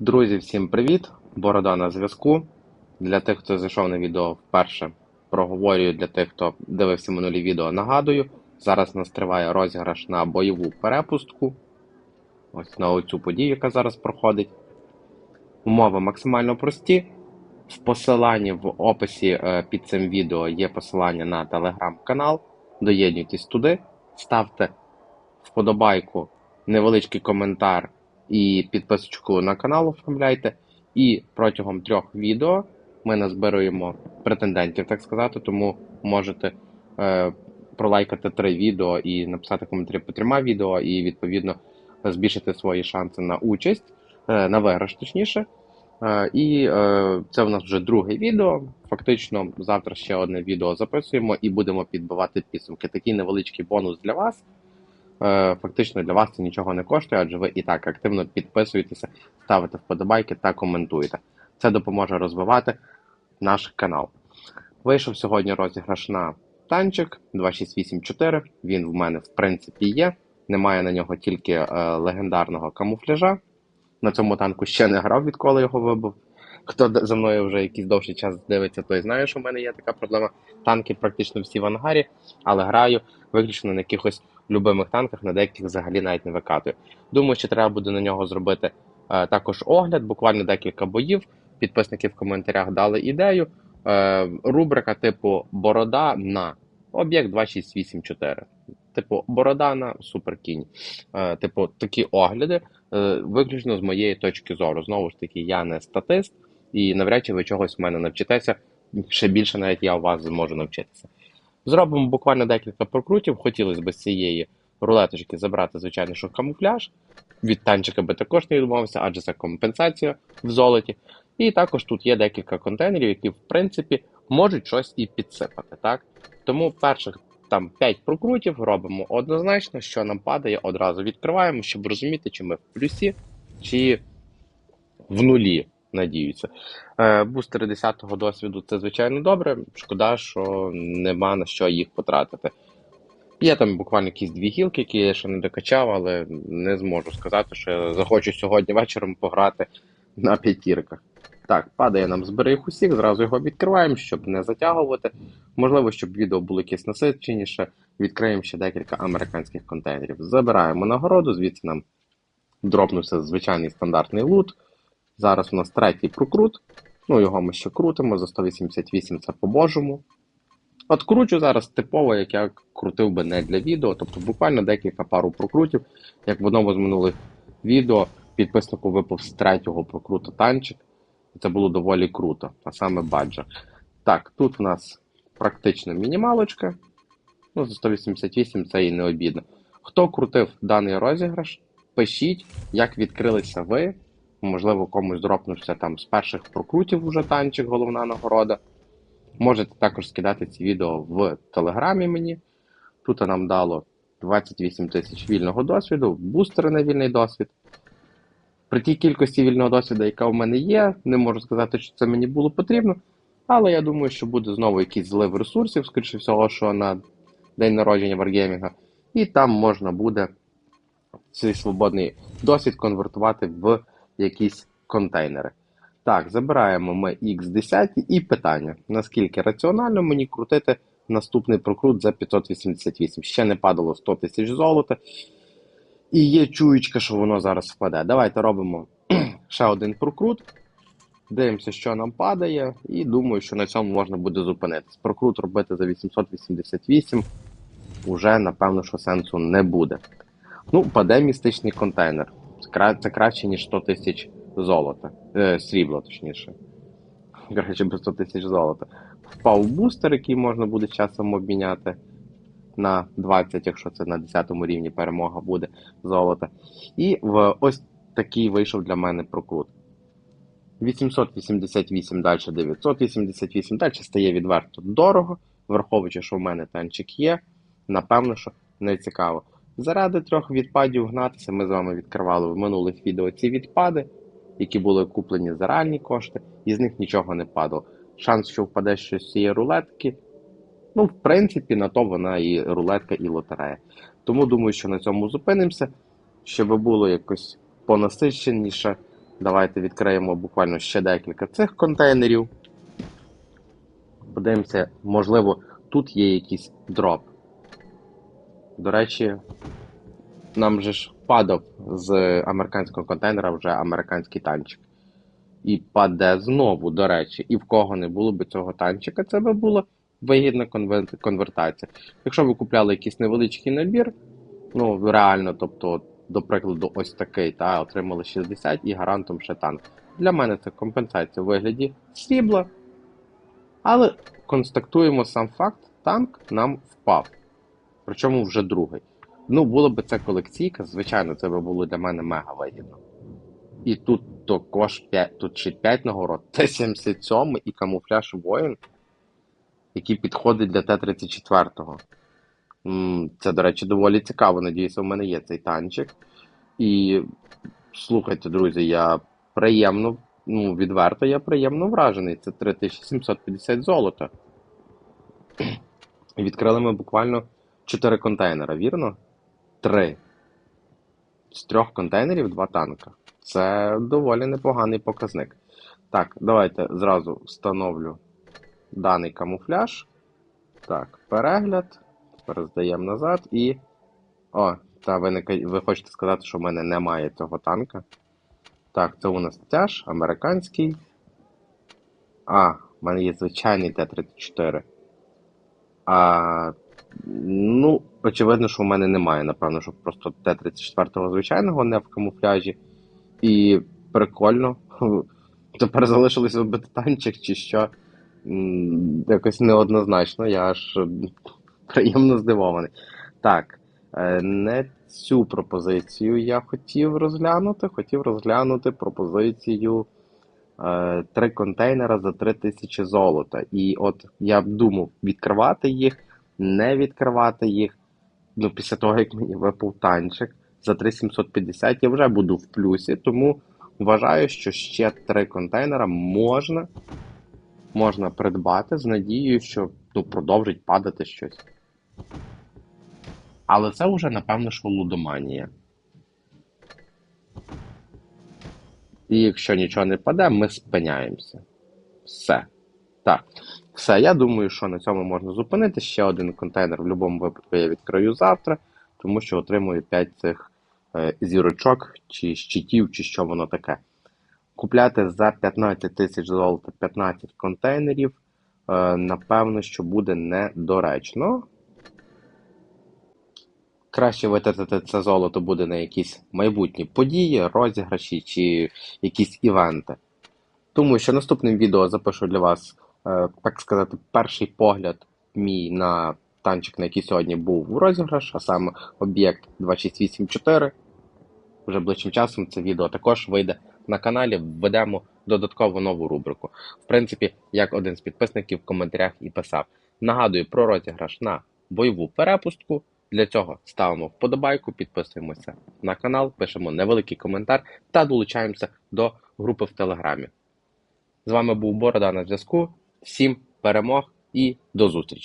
Друзі, всім привіт! Борода на зв'язку. Для тих, хто зайшов на відео вперше, проговорюю для тих, хто дивився минулі відео, нагадую. Зараз нас триває розіграш на бойову перепустку. Ось на оцю подію, яка зараз проходить. Умови максимально прості. В посиланні в описі е, під цим відео є посилання на телеграм-канал. Доєднуйтесь туди, ставте вподобайку, невеличкий коментар і підписочку на канал оформляйте. І протягом трьох відео ми назбируємо претендентів, так сказати, тому можете е, пролайкати три відео і написати коментарі по трьома відео, і відповідно збільшити свої шанси на участь, е, на виграш, точніше. Е, і е, це у нас вже друге відео. Фактично, завтра ще одне відео записуємо і будемо підбивати підсумки. Такий невеличкий бонус для вас. Е, Фактично для вас це нічого не коштує, адже ви і так активно підписуєтеся, ставите вподобайки та коментуєте. Це допоможе розвивати наш канал. Вийшов сьогодні розіграш на танчик 2684. Він в мене в принципі є. Немає на нього тільки е, легендарного камуфляжа. На цьому танку ще не грав, відколи його вибив. Хто за мною вже якийсь довший час дивиться, той знає, що в мене є така проблема. Танки практично всі в ангарі, але граю виключно на якихось любимих танках, на деяких взагалі навіть не викатую. Думаю, що треба буде на нього зробити е, також огляд, буквально декілька боїв. Підписники в коментарях дали ідею. Е, рубрика типу Борода на об'єкт 2684. Типу Борода на Суперкінь. Е, типу, такі огляди, е, виключно з моєї точки зору. Знову ж таки, я не статист, і навряд чи ви чогось в мене навчитеся. Ще більше навіть я у вас зможу навчитися. Зробимо буквально декілька прокрутів. Хотілося б з цієї рулеточки забрати, звичайно, що камуфляж. Від танчика би також не відмовився, адже це компенсація в золоті. І також тут є декілька контейнерів, які, в принципі, можуть щось і підсипати. Так? Тому перших там 5 прокрутів робимо однозначно, що нам падає, одразу відкриваємо, щоб розуміти, чи ми в плюсі, чи в нулі, надіюся. Е, бустери 10-го досвіду це звичайно добре. Шкода, що нема на що їх потратити. Є там буквально якісь дві гілки, які я ще не докачав, але не зможу сказати, що я захочу сьогодні вечором пограти на п'ятірках. Так, падає нам збери їх усіх, зразу його відкриваємо, щоб не затягувати. Можливо, щоб відео було якесь насиченіше. Відкриємо ще декілька американських контейнерів. Забираємо нагороду, звідси нам дропнувся звичайний стандартний лут. Зараз у нас третій прокрут. Ну, його ми ще крутимо за 188 це по-божому. От кручу зараз типово, як я крутив би не для відео, тобто буквально декілька пару прокрутів. Як в одному з минулих відео підписнику випав з третього прокрута танчик. І це було доволі круто, а саме баджа. Так, тут у нас практично мінімалочка. Ну, за 188 це і не обідно. Хто крутив даний розіграш, пишіть, як відкрилися ви. Можливо, комусь дропнувся там з перших прокрутів уже танчик, головна нагорода. Можете також скидати ці відео в телеграмі мені. Тут нам дало 28 тисяч вільного досвіду, бустери на вільний досвід. При тій кількості вільного досвіду, яка в мене є, не можу сказати, що це мені було потрібно. Але я думаю, що буде знову якийсь злив ресурсів, скоріше всього, що на день народження Wargaming. І там можна буде цей свободний досвід конвертувати в якісь контейнери. Так, забираємо ми X10 і питання: наскільки раціонально мені крутити наступний прокрут за 588? Ще не падало 100 тисяч золота. І є чуєчка, що воно зараз впаде. Давайте робимо ще один прокрут. Дивимося, що нам падає, і думаю, що на цьому можна буде зупинитись. Прокрут робити за 888 уже, напевно, що сенсу не буде. Ну, паде містичний контейнер. Це краще, ніж 100 тисяч золота. Е, срібла, точніше. Краще без 100 тисяч золота. Впав бустер, який можна буде часом обміняти на 20, якщо це на 10 рівні перемога буде золота. І в ось такий вийшов для мене прокрут. 888, далі 988, далі стає відверто дорого, враховуючи, що в мене танчик є. Напевно, що не цікаво. Заради трьох відпадів гнатися, ми з вами відкривали в минулих відео ці відпади, які були куплені за реальні кошти, і з них нічого не падало. Шанс, що впаде щось з цієї рулетки, ну, в принципі, на то вона і рулетка, і лотерея. Тому думаю, що на цьому зупинимося, щоб було якось понасиченіше Давайте відкриємо буквально ще декілька цих контейнерів. Подивимося, можливо, тут є якийсь дроп. До речі, нам же ж падав з американського контейнера вже американський танчик. І паде знову, до речі, і в кого не було б цього танчика, це би була вигідна конвертація. Якщо ви купляли якийсь невеличкий набір, ну реально, тобто, до прикладу, ось такий, та отримали 60 і гарантом ще танк. Для мене це компенсація у вигляді срібла. Але констатуємо сам факт, танк нам впав. Причому вже другий. Ну, було б це колекційка, звичайно, це би було для мене мега вигідно. І тут також 5, тут ще 5 нагород, Т-77 і камуфляж воїн, який підходить для Т-34. Це, до речі, доволі цікаво. Надіюся, у мене є цей танчик. І слухайте, друзі, я приємно, ну, відверто, я приємно вражений. Це 3750 золота. І Відкрили ми буквально 4 контейнера, вірно? 3. З трьох контейнерів два танка. Це доволі непоганий показник. Так, давайте зразу встановлю даний камуфляж. Так, перегляд. Тепер здаємо назад і. О, та ви, не... ви хочете сказати, що в мене немає цього танка. Так, це у нас тяж, американський. А, в мене є звичайний Т-34. А, ну, очевидно, що в мене немає. Напевно, що просто Т-34 звичайного не в камуфляжі. І прикольно. Тепер залишилося вбити танчик чи що. Якось неоднозначно, я аж приємно здивований. Так, е, не цю пропозицію я хотів розглянути. Хотів розглянути пропозицію е, три контейнера за 3000 золота. І от я думав, відкривати їх, не відкривати їх. Ну, після того, як мені випав танчик за 3750, я вже буду в плюсі, тому вважаю, що ще три контейнера можна, можна придбати з надією, що ну, продовжить падати щось. Але це вже, напевно, що лудоманія. І якщо нічого не паде, ми спиняємося. Все. Так. Все, я думаю, що на цьому можна зупинити. Ще один контейнер в будь-якому випадку я відкрию завтра, тому що отримую 5 цих е, зірочок, чи щитів, чи що воно таке. Купляти за 15 тисяч золота 15 контейнерів, е, напевно, що буде недоречно. Краще витратити це золото буде на якісь майбутні події, розіграші чи якісь івенти. Тому що наступним відео запишу для вас, так сказати, перший погляд мій на танчик, на який сьогодні був у розіграш, а саме об'єкт 2684. Вже ближчим часом це відео також вийде на каналі. Введемо додаткову нову рубрику. В принципі, як один з підписників в коментарях і писав. Нагадую про розіграш на бойову перепустку. Для цього ставимо вподобайку, підписуємося на канал, пишемо невеликий коментар та долучаємося до групи в Телеграмі. З вами був Борода на зв'язку. Всім перемог і до зустрічі!